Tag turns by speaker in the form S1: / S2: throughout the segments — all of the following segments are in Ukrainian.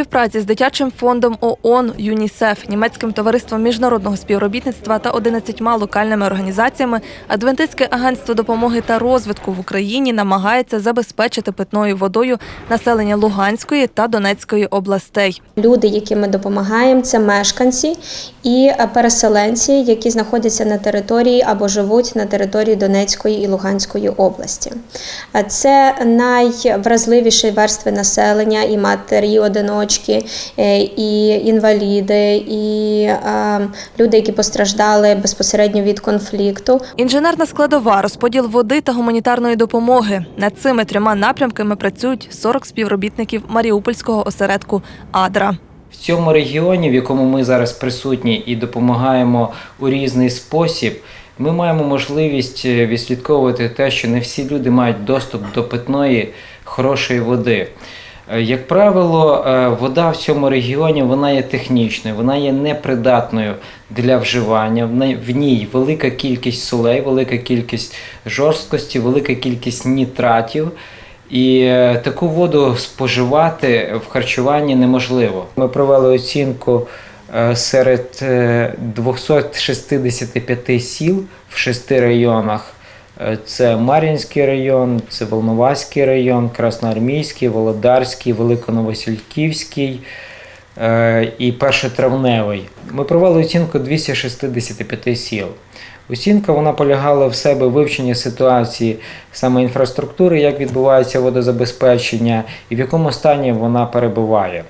S1: співпраці з дитячим фондом ООН ЮНІСЕФ, німецьким товариством міжнародного співробітництва та 11 локальними організаціями Адвентистське агентство допомоги та розвитку в Україні намагається забезпечити питною водою населення Луганської та Донецької областей.
S2: Люди, яким ми допомагаємо, це мешканці і переселенці, які знаходяться на території або живуть на території Донецької і Луганської області. Це найвразливіші верстви населення, і матері, одиночки, е, і інваліди, і люди, які постраждали безпосередньо від конфлікту.
S1: Інженерна складова, розподіл води та гуманітарної допомоги. Над цими трьома напрямками працюють 40 співробітників Маріупольського осередку Адра.
S3: В цьому регіоні, в якому ми зараз присутні і допомагаємо у різний спосіб, ми маємо можливість е, відслідковувати те, що не всі люди мають доступ до питної хорошої води. Е, Як правило, е, вода в цьому регіоні вона є технічною, вона є непридатною для вживання. В ній велика кількість солей, велика кількість жорсткості, велика кількість нітратів. І е, таку воду споживати в харчуванні неможливо. Ми провели оцінку серед е, 265 сіл в шести районах. Е, Це Мар'їнський район, це Волноваський район, Красноармійський, Володарський, Великоновосільківський е, і Першотравневий. Ми провели оцінку 265 сіл. Оцінка вона полягала в себе вивчення ситуації саме інфраструктури, як відбувається водозабезпечення і в якому стані вона перебуває.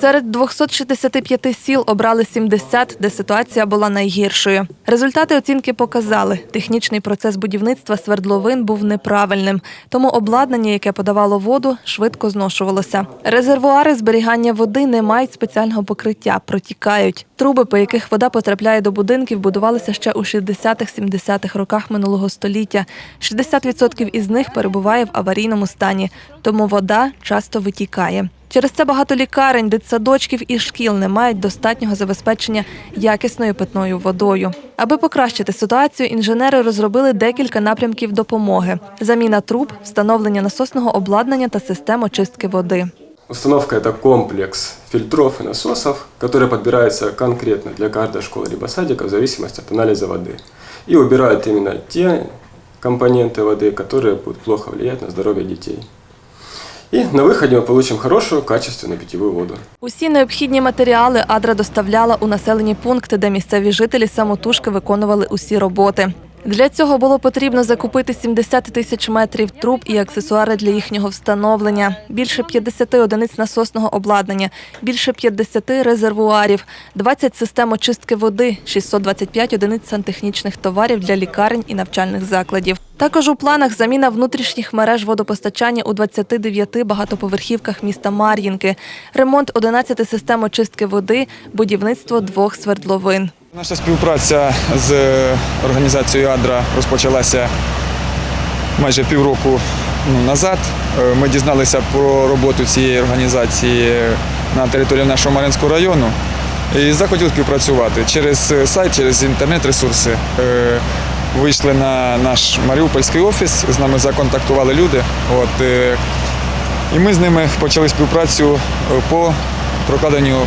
S1: Серед 265 сіл обрали 70, де ситуація була найгіршою. Результати оцінки показали, технічний процес будівництва свердловин був неправильним, тому обладнання, яке подавало воду, швидко зношувалося. Резервуари зберігання води не мають спеціального покриття, протікають. Труби, по яких вода потрапляє до будинків, будувалися ще у 60-70-х роках минулого століття. 60% із них перебуває в аварійному стані, тому вода часто витікає. Через це багато лікарень, дитсадочків і шкіл не мають достатнього забезпечення якісною питною водою. Аби покращити ситуацію, інженери розробили декілька напрямків допомоги: заміна труб, встановлення насосного обладнання та систем очистки води.
S4: Установка – это комплекс фильтров и насосов, который подбирается конкретно для каждой школы либо садика в зависимости от анализа воды. И убирает именно те компоненты воды, которые будут плохо влиять на здоровье детей. И на выходе мы получим хорошую, качественную питьевую воду.
S1: Усі необхідні матеріали Адра доставляла у населені пункти, де місцеві жителі самотужки виконували усі роботи. Для цього було потрібно закупити 70 тисяч метрів труб і аксесуари для їхнього встановлення, більше 50 одиниць насосного обладнання, більше 50 резервуарів, 20 систем очистки води, 625 одиниць сантехнічних товарів для лікарень і навчальних закладів. Також у планах заміна внутрішніх мереж водопостачання у 29 багатоповерхівках міста Мар'їнки, ремонт 11 систем очистки води, будівництво двох свердловин.
S5: Наша співпраця з організацією Адра розпочалася майже півроку ну, назад. Е, Ми дізналися про роботу цієї організації на території нашого Мар'їнського району і захотіли співпрацювати через сайт, через інтернет-ресурси. Вийшли на наш Маріупольський офіс, з нами законтактували люди. От, е, і ми з ними почали співпрацю е, по прокладенню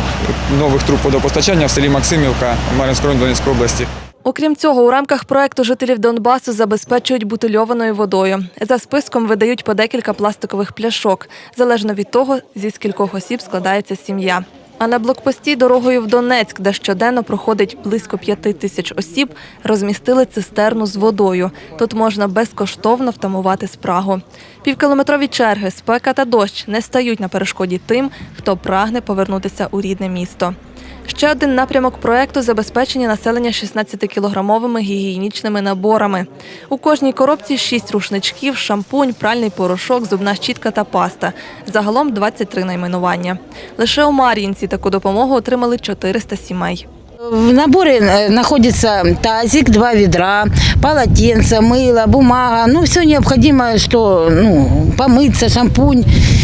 S5: нових труб водопостачання в селі Максимівка Мар'їнського району Донецької області.
S1: Окрім цього, у рамках проекту жителів Донбасу забезпечують бутильованою водою. За списком видають по декілька пластикових пляшок, залежно від того, зі скількох осіб складається сім'я. А на блокпості дорогою в Донецьк, де щоденно проходить близько п'яти тисяч осіб, розмістили цистерну з водою. Тут можна безкоштовно втамувати спрагу. Півкілометрові черги, спека та дощ не стають на перешкоді тим, хто прагне повернутися у рідне місто. Ще один напрямок проекту забезпечення населення 16-кілограмовими гігієнічними наборами. У кожній коробці 6 рушничків, шампунь, пральний порошок, зубна щітка та паста. Загалом 23 найменування. Лише у Мар'їнці таку допомогу отримали 400 сімей.
S6: В наборе э, находится тазик, два ведра, полотенце, мыло, бумага, ну все необходимое, что ну, помыться, шампунь, э,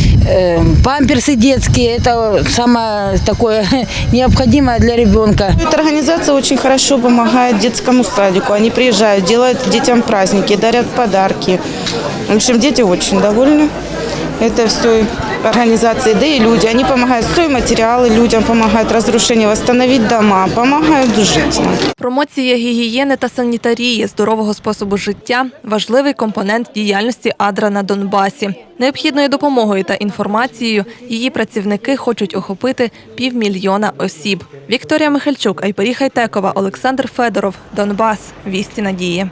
S6: памперсы детские, это самое такое необходимое для ребенка.
S7: Эта организация очень хорошо помогает детскому садику. Они приезжают, делают детям праздники, дарят подарки. В общем, дети очень довольны. Это все организации, да и люди. Они помогают стройматериалы людям, помогают разрушение, восстановить дома, помогают жить.
S1: Промоція гігієни та санітарії, здорового способу життя важливий компонент діяльності Адра на Донбасі. Необхідною допомогою та інформацією її працівники хочуть охопити півмільйона осіб. Вікторія Михальчук, Айпарі Хайтекова, Олександр Федоров, Донбас. Вісті надії.